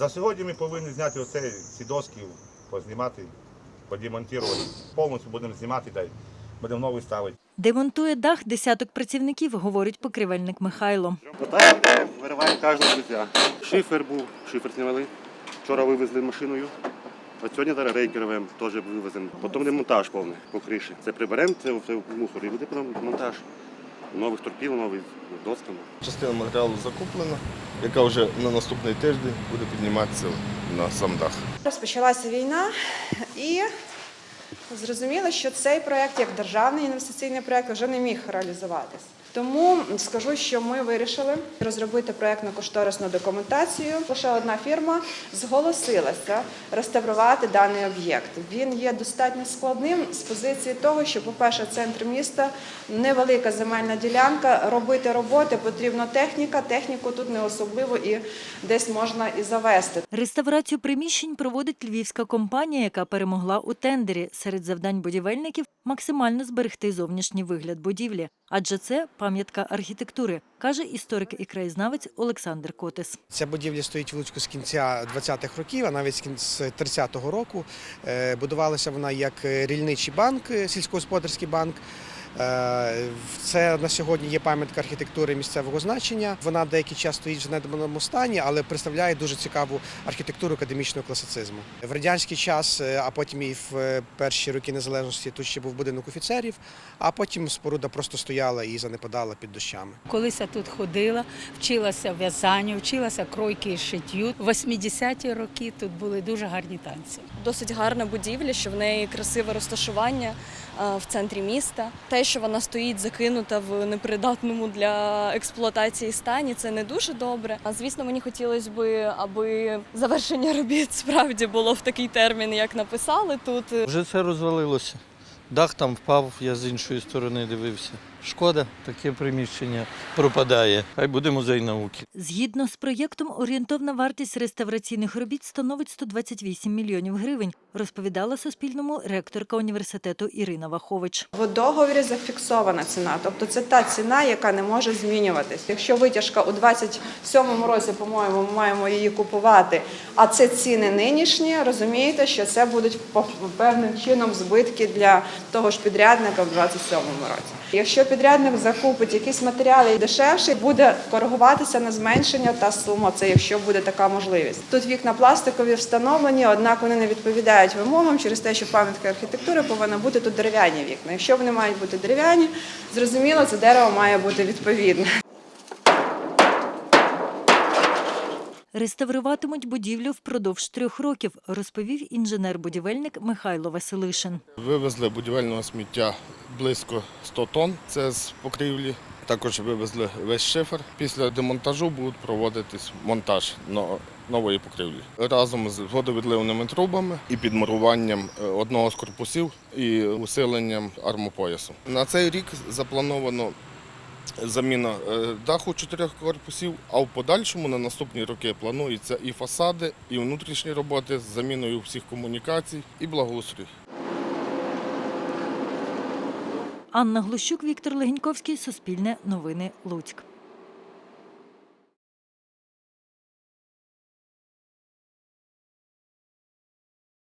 За сьогодні ми повинні зняти оце, ці доски, познімати, подемонтувати. Повністю будемо знімати, дай будемо новий ставити. Демонтує дах десяток працівників, говорить покривельник Михайло. Отак вириваємо кожного життя. Шифер був, шифер зняли. Вчора вивезли машиною. От сьогодні зараз рейки рвемо, теж вивеземо. Потім демонтаж повний по криші. Це приберемо, це все в мусор і буде потім монтаж. Нових торпів, нових досками. Частина матеріалу закуплена, яка вже на наступний тиждень буде підніматися на сам дах. Розпочалася війна, і зрозуміло, що цей проект, як державний інвестиційний проект, вже не міг реалізуватись. Тому скажу, що ми вирішили розробити проектно-кошторисну документацію. Лише одна фірма зголосилася реставрувати даний об'єкт. Він є достатньо складним з позиції того, що, по-перше, центр міста невелика земельна ділянка. Робити роботи потрібна техніка. Техніку тут не особливо і десь можна і завести. Реставрацію приміщень проводить львівська компанія, яка перемогла у тендері. Серед завдань будівельників максимально зберегти зовнішній вигляд будівлі, адже це пам'ятка архітектури, каже історик і краєзнавець Олександр Котис. Ця будівля стоїть в Луцьку з кінця 20-х років, а навіть з 30-го року. Е, Будувалася вона як е, рільничий банк, е, сільськогосподарський банк. Е, Це на сьогодні є пам'ятка архітектури місцевого значення. Вона деякий час стоїть в занедбаному стані, але представляє дуже цікаву архітектуру академічного класицизму. В радянський час, е, а потім і в е, перші роки незалежності тут ще був будинок офіцерів, а потім споруда просто стояла і занепадала під дощами. Колись я тут ходила, вчилася в'язанню, вчилася кройки і шиттю. В 80-ті роки тут були дуже гарні танці. Досить гарна будівля, що в неї красиве розташування в центрі міста. Що вона стоїть закинута в непридатному для експлуатації стані, це не дуже добре. А звісно, мені хотілося б, аби завершення робіт справді було в такий термін, як написали тут. Вже це розвалилося. Дах там впав, я з іншої сторони дивився. Шкода, таке приміщення пропадає. Хай буде музей науки. Згідно з проєктом, орієнтовна вартість реставраційних робіт становить 128 мільйонів гривень, розповідала Суспільному ректорка університету Ірина Вахович. В договорі зафіксована ціна, тобто це та ціна, яка не може змінюватись. Якщо витяжка у 27-му році, по-моєму, ми маємо її купувати, а це ціни нинішні, розумієте, що це будуть по- певним чином збитки для того ж підрядника в 27-му році. Якщо підрядник закупить якісь матеріали дешевші, буде коригуватися на зменшення та сума. Це якщо буде така можливість. Тут вікна пластикові встановлені, однак вони не відповідають вимогам через те, що пам'ятка архітектури повинна бути тут дерев'яні вікна. Якщо вони мають бути дерев'яні, зрозуміло, це дерево має бути відповідне. Реставруватимуть будівлю впродовж трьох років, розповів інженер-будівельник Михайло Василишин. Вивезли будівельного сміття близько 100 тонн, це з покрівлі. Також вивезли весь шифер. Після демонтажу будуть проводитись монтаж но- нової покрівлі разом з водовідливними трубами і підмуруванням е, одного з корпусів і усиленням армопоясу. На цей рік заплановано заміна е, даху чотирьох корпусів, а в подальшому на наступні роки планується і фасади, і внутрішні роботи з заміною всіх комунікацій і благоустрій. Анна Глущук, Віктор Легеньковський, Суспільне новини Луцьк.